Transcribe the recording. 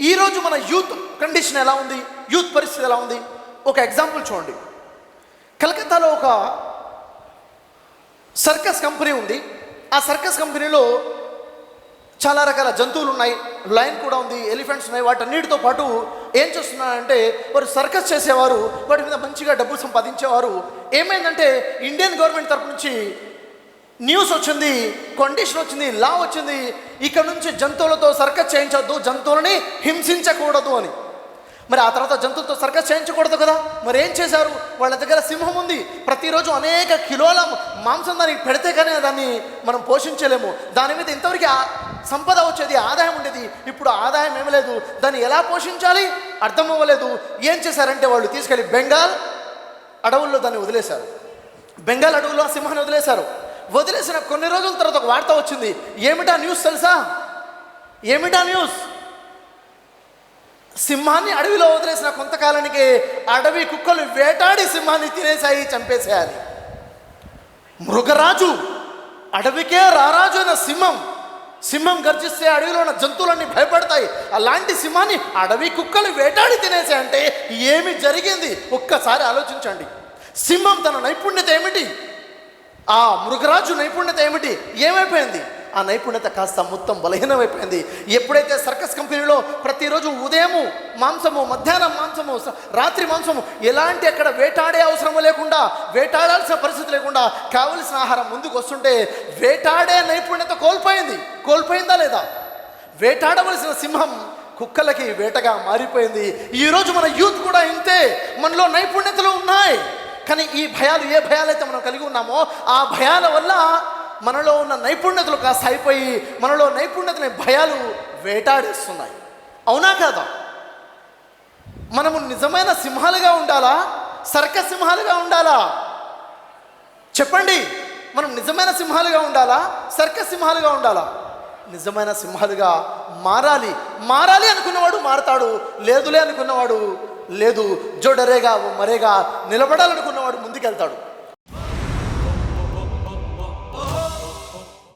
ఈరోజు మన youth condition ఎలా ఉంది? యూత్ పరిస్థితి ఎలా ఉంది? ఒక ఎగ్జాంపుల్ చూడండి. కలకత్తాలో ఒక సర్కస్ కంపెనీ ఉంది. ఆ సర్కస్ కంపెనీలో చాలా రకాల జంతువులు ఉన్నాయి. లైన్ కూడా ఉంది ఎలిఫెంట్స్ ఉన్నాయి. వాటన్నిటితో పాటు ఏం చేస్తున్నారంటే వారు సర్కస్ చేసేవారు వాటి మీద మంచిగా డబ్బులు సంపాదించేవారు. ఏమైందంటే ఇండియన్ గవర్నమెంట్ తరపు నుంచి న్యూస్ వచ్చింది కండిషన్ వచ్చింది లా వచ్చింది. ఇక్కడ నుంచి జంతువులతో సర్కస్ చేయించొద్దు జంతువులని హింసించకూడదు అని. మరి ఆ తర్వాత జంతువులతో సర్కస్ చేయించకూడదు కదా? మరి ఏం చేశారు? వాళ్ళ దగ్గర సింహం ఉంది. ప్రతిరోజు అనేక కిలోల మాంసం దానికి పెడితే కానీ దాన్ని మనం పోషించలేము. దాని మీద ఇంతవరకు సంపద వచ్చేది ఆదాయం ఉండేది. ఇప్పుడు ఆదాయం ఏమి లేదు. దాన్ని ఎలా పోషించాలి? అర్థం అవ్వలేదు ఏం చేశారంటే వాళ్ళు తీసుకెళ్ళి బెంగాల్ అడవుల్లో దాన్ని వదిలేశారు. బెంగాల్ అడవుల్లో ఆ సింహాన్ని వదిలేశారు. వదిలేసిన కొన్ని రోజుల తర్వాత ఒక వార్త వచ్చింది. ఏమిటా న్యూస్ తెలుసా? ఏమిటా న్యూస్? సింహాన్ని అడవిలో వదిలేసిన కొంతకాలానికి అడవి కుక్కలు వేటాడి సింహాన్ని తినేశాయి చంపేసేయాలి మృగరాజు అడవికే రారాజు అయిన సింహం. సింహం గర్జిస్తే అడవిలో ఉన్న జంతువులన్నీ భయపడతాయి. అలాంటి సింహాన్ని అడవి కుక్కలు వేటాడి తినేసాయంటే ఏమి జరిగింది? ఒక్కసారి ఆలోచించండి. సింహం తన నైపుణ్యత ఏమి ఆ మృగరాజు నైపుణ్యత ఏమిటి? ఏమైపోయింది? ఆ నైపుణ్యత కాస్త మొత్తం బలహీనమైపోయింది. ఎప్పుడైతే సర్కస్ కంపెనీలో ప్రతిరోజు ఉదయము మాంసము మధ్యాహ్నం మాంసము రాత్రి మాంసము ఎలాంటి అక్కడ వేటాడే అవసరము లేకుండా వేటాడాల్సిన పరిస్థితి లేకుండా కావలసిన ఆహారం ముందుకు వస్తుంటే వేటాడే నైపుణ్యత కోల్పోయింది. కోల్పోయిందా లేదా? వేటాడవలసిన సింహం కుక్కలకి వేటగా మారిపోయింది. ఈరోజు మన యూత్ కూడా ఇంతే. మనలో నైపుణ్యతలు ఉన్నాయి. కానీ ఈ భయాలు ఏ భయాలైతే మనం కలిగి ఉన్నామో ఆ భయాల వల్ల మనలో ఉన్న నైపుణ్యతలు కాస్త అయిపోయి మనలో నైపుణ్యతని భయాలు వేటాడేస్తున్నాయి. అవునా కాదా? మనము నిజమైన సింహాలుగా ఉండాలా? సర్క సింహాలుగా ఉండాలా? చెప్పండి. మనం నిజమైన సింహాలుగా ఉండాలా? సర్క సింహాలుగా ఉండాలా? నిజమైన సింహాలుగా మారాలి. మారాలి అనుకున్నవాడు మారతాడు. లేదులే అనుకున్నవాడు లేదు జోడరేగా ఓ మరేగా నిలబడాలనుకున్నవాడు ముందుకెళ్తాడు.